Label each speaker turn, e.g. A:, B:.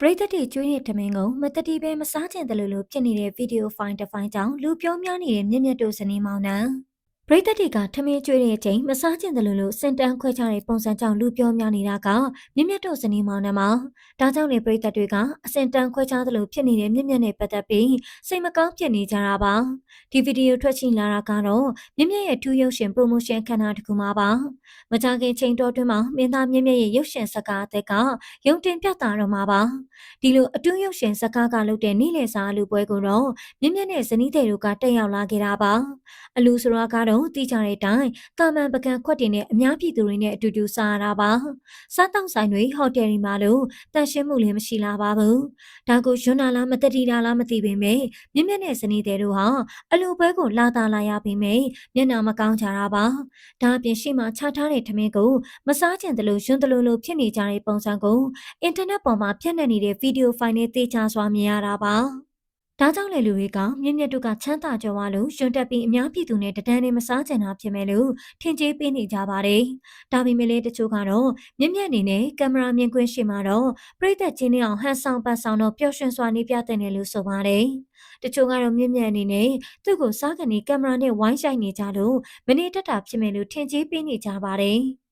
A: ပရိသတ်တွေကျွေးတဲ့ထမင်းကိုမတတိပဲမစားချင်တယ်လို့လို့ဖြစ်နေတဲ့ဗီဒီယိုဖိုင်တစ်ဖိုင်ကြောင့်လူပြောများနေတဲ့မြင့်မြတ်တို့ဇနီးမောင်နှံ ပရိသတ်တွေကထမင်းကျွေးတဲ့အချိန်မစားချင်တယ်လို့လို့စင်တန်းခွဲခြားတဲ့ပုံစံကြောင့်လူပြောများနေတာကမြင့်မြတ်တို့ဇနီးမောင်နှံမှာဒါကြောင့်လေပရိသတ်တွေကအစင်တန်းခွဲခြားတယ်လို့ဖြစ်နေတဲ့မြင့်မြတ်နဲ့ပတ်သက်ပြီးစိတ်မကောင်းဖြစ်နေကြတာပါဒီဗီဒီယိုထွက်ရှိလာတာကတော့မြင့်မြတ်ရဲ့ထူးရုပ်ရှင်ပရိုမိုရှင်ခန်းနာတစ်ခုမှာပါမကြခင်ချိန်တော်တွင်းမှာမင်းသားမြင့်မြတ်ရဲ့ရုပ်ရှင်စကားအသက်ကရုံတင်ပြတာတော့မှာပါဒီလိုအတွင်းရုပ်ရှင်စကားကလုပ်တဲ့နေ့လည်စာလူပွဲကိုတော့မြင့်မြတ်နဲ့ဇနီးတဲ့တို့ကတက်ရောက်လာခဲ့တာပါအလူဆိုတော့ကတော့တီးကြတဲ့အတိုင်းတာမန်ပကံခွက်တင်နဲ့အများပြည်သူတွေနဲ့အတူတူစားရတာပါစားတောက်ဆိုင်တွေဟိုတယ်တွေမှာလို့တန်ရှင်းမှုလည်းမရှိလာပါဘူးဒါကိုရွန်းနာလားမတတိတာလားမသိပေမဲ့မြင့်မြတ်နဲ့ဇနီးတဲ့တို့ဟာအလူပွဲကိုလာတာလာရပေမဲ့မျက်နှာမကောင်းကြတာပါဒါအပြင်ရှေ့မှာခြားထားတဲ့ထမင်းကိုမစားကျင်တယ်လို့ရွန်းတယ်လို့လို့ဖြစ်နေကြတဲ့ပုံစံကိုအင်တာနက်ပေါ်မှာပြန့်နှံ့နေတဲ့ဗီဒီယိုဖိုင်နဲ့တေချာစွာမြင်ရတာပါ ဒါကြောင့်လေလူတွေကမြင့်မြတ်တို့ကချမ်းသာကြွားလို့ရွှွန်တက်ပြီးအများပြည်သူနဲ့တဒန်းနဲ့မစားကြတာဖြစ်မဲ့လို့ထင်ကြေးပေးနေကြပါတယ်။ဒါပေမဲ့လည်းတချို့ကတော့မြင့်မြတ်အနေနဲ့ကင်မရာမြင်ကွင်းရှိမှာတော့ပြိသက်ချင်းနဲ့အောင်ဟန်ဆောင်ပတ်ဆောင်တော့ပျော်ရွှင်စွာနေပြတဲ့တယ်လို့ဆိုပါတယ်။တချို့ကတော့မြင့်မြတ်အနေနဲ့သူ့ကိုစားကနေကင်မရာနဲ့ဝိုင်းဆိုင်နေကြလို့မနေတတ်တာဖြစ်မဲ့လို့ထင်ကြေးပေးနေကြပါတယ်။